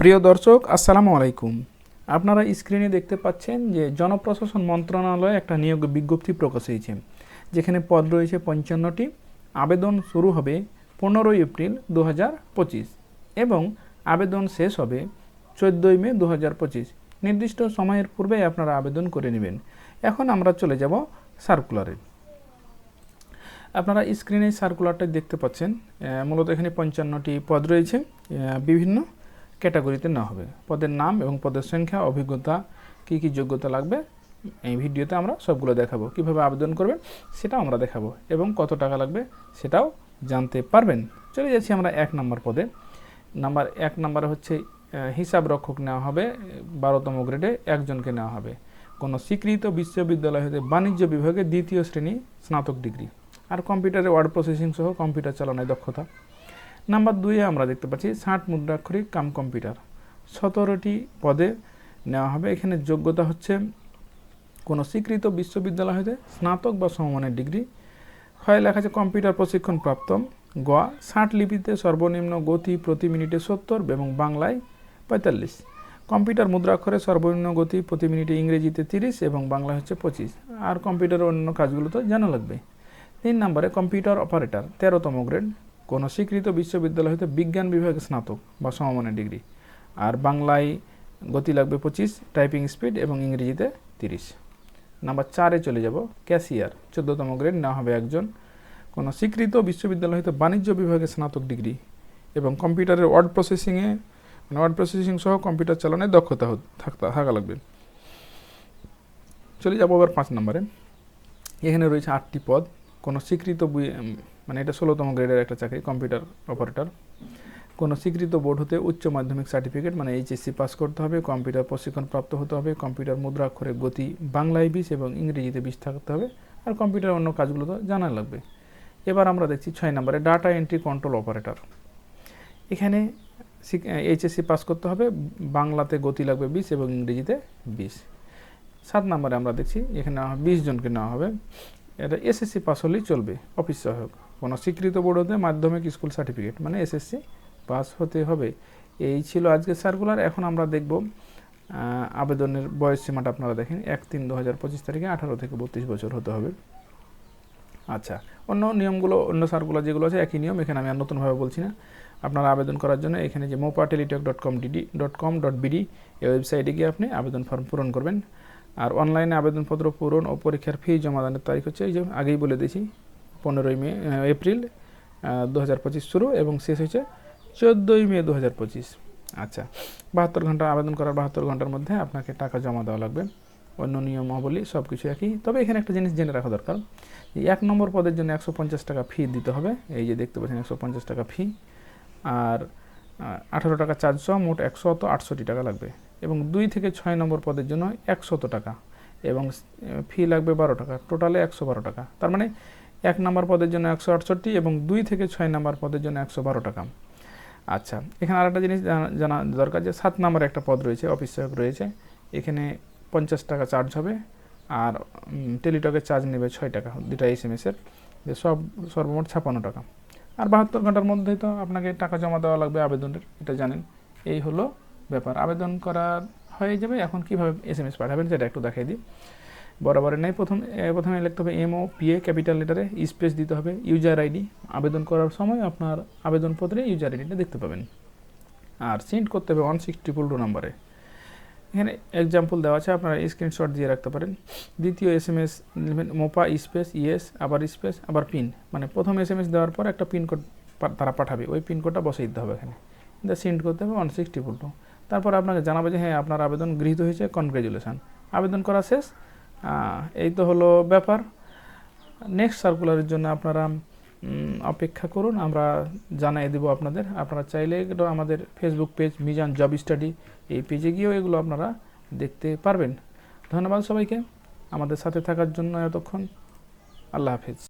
প্রিয় দর্শক, আসসালামু আলাইকুম। আপনারা স্ক্রিনে দেখতে পাচ্ছেন যে জনপ্রশাসন মন্ত্রণালয়ে একটা নিয়োগ বিজ্ঞপ্তি প্রকাশ হয়েছে, যেখানে পদ রয়েছে পঞ্চান্নটি। আবেদন শুরু হবে পনেরোই এপ্রিল দু এবং আবেদন শেষ হবে চোদ্দোই মে দু নির্দিষ্ট সময়ের পূর্বে আপনারা আবেদন করে নেবেন। এখন আমরা চলে যাব সার্কুলারে আপনারা স্ক্রিনে সার্কুলারটা দেখতে পাচ্ছেন মূলত এখানে পঞ্চান্নটি পদ রয়েছে বিভিন্ন ক্যাটাগরিতে নেওয়া হবে। পদের নাম এবং পদের সংখ্যা, অভিজ্ঞতা, কী কী যোগ্যতা লাগবে, এই ভিডিওতে আমরা সবগুলো দেখাবো। কীভাবে আবেদন করবেন সেটাও আমরা দেখাবো এবং কত টাকা লাগবে সেটাও জানতে পারবেন। চলে যাচ্ছি আমরা এক নম্বর পদে। নাম্বার এক নম্বরে হচ্ছে হিসাব রক্ষক নেওয়া হবে, বারোতম গ্রেডে একজনকে নেওয়া হবে। কোনো স্বীকৃত বিশ্ববিদ্যালয় হতে বাণিজ্য বিভাগে দ্বিতীয় শ্রেণি স্নাতক ডিগ্রি। আর কম্পিউটারে ওয়ার্ড প্রসেসিং সহ কম্পিউটার চালানোয় দক্ষতা। নাম্বার দুইয়ে আমরা দেখতে পাচ্ছি ষাট মুদ্রাক্ষরিক কাম কম্পিউটার। সতেরোটি পদে নেওয়া হবে। এখানে যোগ্যতা হচ্ছে কোনো স্বীকৃত বিশ্ববিদ্যালয় হতে স্নাতক বা সমমানের ডিগ্রি। হয় লেখা আছে কম্পিউটার প্রশিক্ষণ প্রাপ্ত। গোয়া ষাট লিপিতে সর্বনিম্ন গতি প্রতি মিনিটে সত্তর এবং বাংলায় পঁয়তাল্লিশ। কম্পিউটার মুদ্রাক্ষরে সর্বনিম্ন গতি প্রতি মিনিটে ইংরেজিতে তিরিশ এবং বাংলা হচ্ছে পঁচিশ। আর কম্পিউটারের অন্য কাজগুলো তো জানা লাগবে। তিন নম্বরে কম্পিউটার অপারেটর, তেরোতম গ্রেড। কোনো স্বীকৃত বিশ্ববিদ্যালয় হতে বিজ্ঞান বিভাগে স্নাতক বা সমমানের ডিগ্রি। আর বাংলায় গতি লাগবে পঁচিশ, টাইপিং স্পিড এবং ইংরেজিতে তিরিশ। নাম্বার চারে চলে যাব ক্যাশিয়ার চোদ্দতম গ্রেড, নেওয়া হবে একজন। কোনো স্বীকৃত বিশ্ববিদ্যালয় হতে বাণিজ্য বিভাগে স্নাতক ডিগ্রি এবং কম্পিউটারের ওয়ার্ড প্রসেসিংয়ে মানে ওয়ার্ড প্রসেসিং সহ কম্পিউটার চালানোয় দক্ষতা থাকতে, থাকা লাগবে। চলে যাব আবার পাঁচ নম্বরে। এখানে রয়েছে আটটি পদ। কোনো স্বীকৃত মানে এটা ষোলোতম গ্রেডের একটা চাকরি, কম্পিউটার অপারেটর। কোনো স্বীকৃত বোর্ড হতে উচ্চ মাধ্যমিক সার্টিফিকেট মানে এইচএসসি পাস করতে হবে, কম্পিউটার প্রশিক্ষণ প্রাপ্ত হতে হবে, কম্পিউটার মুদ্রাক্ষরে গতি বাংলায় বিশ এবং ইংরেজিতে বিশ থাকতে হবে, আর কম্পিউটার অন্য কাজগুলো তো জানা লাগবে। এবার আমরা দেখছি ছয় নম্বরে, ডাটা এন্ট্রি কন্ট্রোল অপারেটর। এখানে এইচএসসি পাস করতে হবে, বাংলাতে গতি লাগবে বিশ এবং ইংরেজিতে বিশ। সাত নম্বরে আমরা দেখছি এখানে বিশ জনকে নেওয়া হবে। এটা এসএসসি পাস হলেই চলবে অফিস সহায়ক। কোনো স্বীকৃত বোর্ড হতে মাধ্যমিক স্কুল সার্টিফিকেট মানে এসএসসি পাস হতে হবে। এই ছিল আজকের সার্কুলার এখন আমরা দেখব আবেদনের বয়স সীমাটা আপনারা দেখেন। এক তিন দু হাজার পঁচিশ তারিখে আঠারো থেকে বত্রিশ বছর হতে হবে। আচ্ছা অন্য নিয়মগুলো, অন্য সার্কুলার যেগুলো আছে, একই নিয়ম, এখানে আমি আর নতুনভাবে বলছি না। আপনারা আবেদন করার জন্য এখানে যে MOPA Teletalk dot com DD dot com dot BD এই ওয়েবসাইটে গিয়ে আপনি আবেদন ফর্ম পূরণ করবেন। আর অনলাইনে আবেদনপত্র পূরণ ও পরীক্ষার ফি জমা দানের তারিখ হচ্ছে এই যে আগেই বলে দিয়েছি, পনেরোই মে এপ্রিল দু হাজার পঁচিশ শুরু এবং শেষ হয়েছে চোদ্দোই মে দু হাজার পঁচিশ। আচ্ছা বাহাত্তর ঘণ্টা আবেদন করার বাহাত্তর ঘণ্টার মধ্যে আপনাকে টাকা জমা দেওয়া লাগবে। অন্য নিয়মাবলী সব কিছু একই। তবে এখানে একটা জিনিস জেনে রাখা দরকার এক নম্বর পদের জন্য একশো পঞ্চাশ টাকা ফি দিতে হবে। এই যে দেখতে পাচ্ছেন একশো পঞ্চাশ টাকা ফি। আর আঠারো টাকা চার্জ মোট একশো একশত আটষট্টি টাকা লাগবে। এবং দুই থেকে ছয় নম্বর পদের জন্য একশত টাকা এবং ফি লাগবে বারো টাকা। টোটালে একশো বারো টাকা। তার মানে এক নম্বর পদের জন্য একশো আটষট্টি এবং দুই থেকে ছয় নম্বর পদের জন্য একশো বারো টাকা। আচ্ছা এখানে আরেকটা জিনিস জানা- দরকার যে সাত নম্বর একটা পদ রয়েছে, অফিস সহায়ক রয়েছে। এখানে পঞ্চাশ টাকা চার্জ হবে আর টেলিটকের চার্জ নেবে ছয় টাকা দুটা এস এম এসের যে সব সর্বমোট ছাপান্ন টাকা। আর বাহাত্তর ঘণ্টার মধ্যেই তো আপনাকে টাকা জমা দেওয়া লাগবে আবেদনের, এটা জানেন। এই হলো ব্যাপার। আবেদন করা হয়ে যাবে। এখন কীভাবে এস এম এস পাঠাবেন সেটা একটু দেখাই দিই। বরাবরের নেই। প্রথম প্রথমে লিখতে হবে M O P A capital লেটারে space দিতে হবে। ইউজার আইডি আবেদন করার সময় আপনার আবেদনপত্রে ইউজার আইডিটা দেখতে পাবেন। আর সেন্ড করতে হবে ওয়ান সিক্স ট্রিপল টু নাম্বারে এখানে এক্সাম্পল দেওয়া আছে। আপনারা স্ক্রিনশট দিয়ে রাখতে পারেন। দ্বিতীয় S M S MOPA space E আবার স্পেস আবার পিন মানে প্রথম এস এম এস দেওয়ার পর একটা পিনকোড তারা পাঠাবে। ওই পিনকোডটা বসে দিতে হবে এখানে। সেন্ড করতে হবে ওয়ান সিক্স ট্রিপল টু তারপর আপনাকে জানাবে যে হ্যাঁ আপনার আবেদন গৃহীত হয়েছে কনগ্রেচুলেশন আবেদন করা শেষ। এই তো হলো ব্যাপার। নেক্সট সার্কুলারের জন্য আপনারা অপেক্ষা করুন, আমরা জানাই দেবো আপনাদের। আপনারা চাইলে এগুলো আমাদের Facebook page Mizan job study এই পেজে গিয়েও এগুলো আপনারা দেখতে পারবেন। ধন্যবাদ সবাইকে। আমাদের সাথে থাকার জন্য এতক্ষণ। আল্লাহ হাফেজ।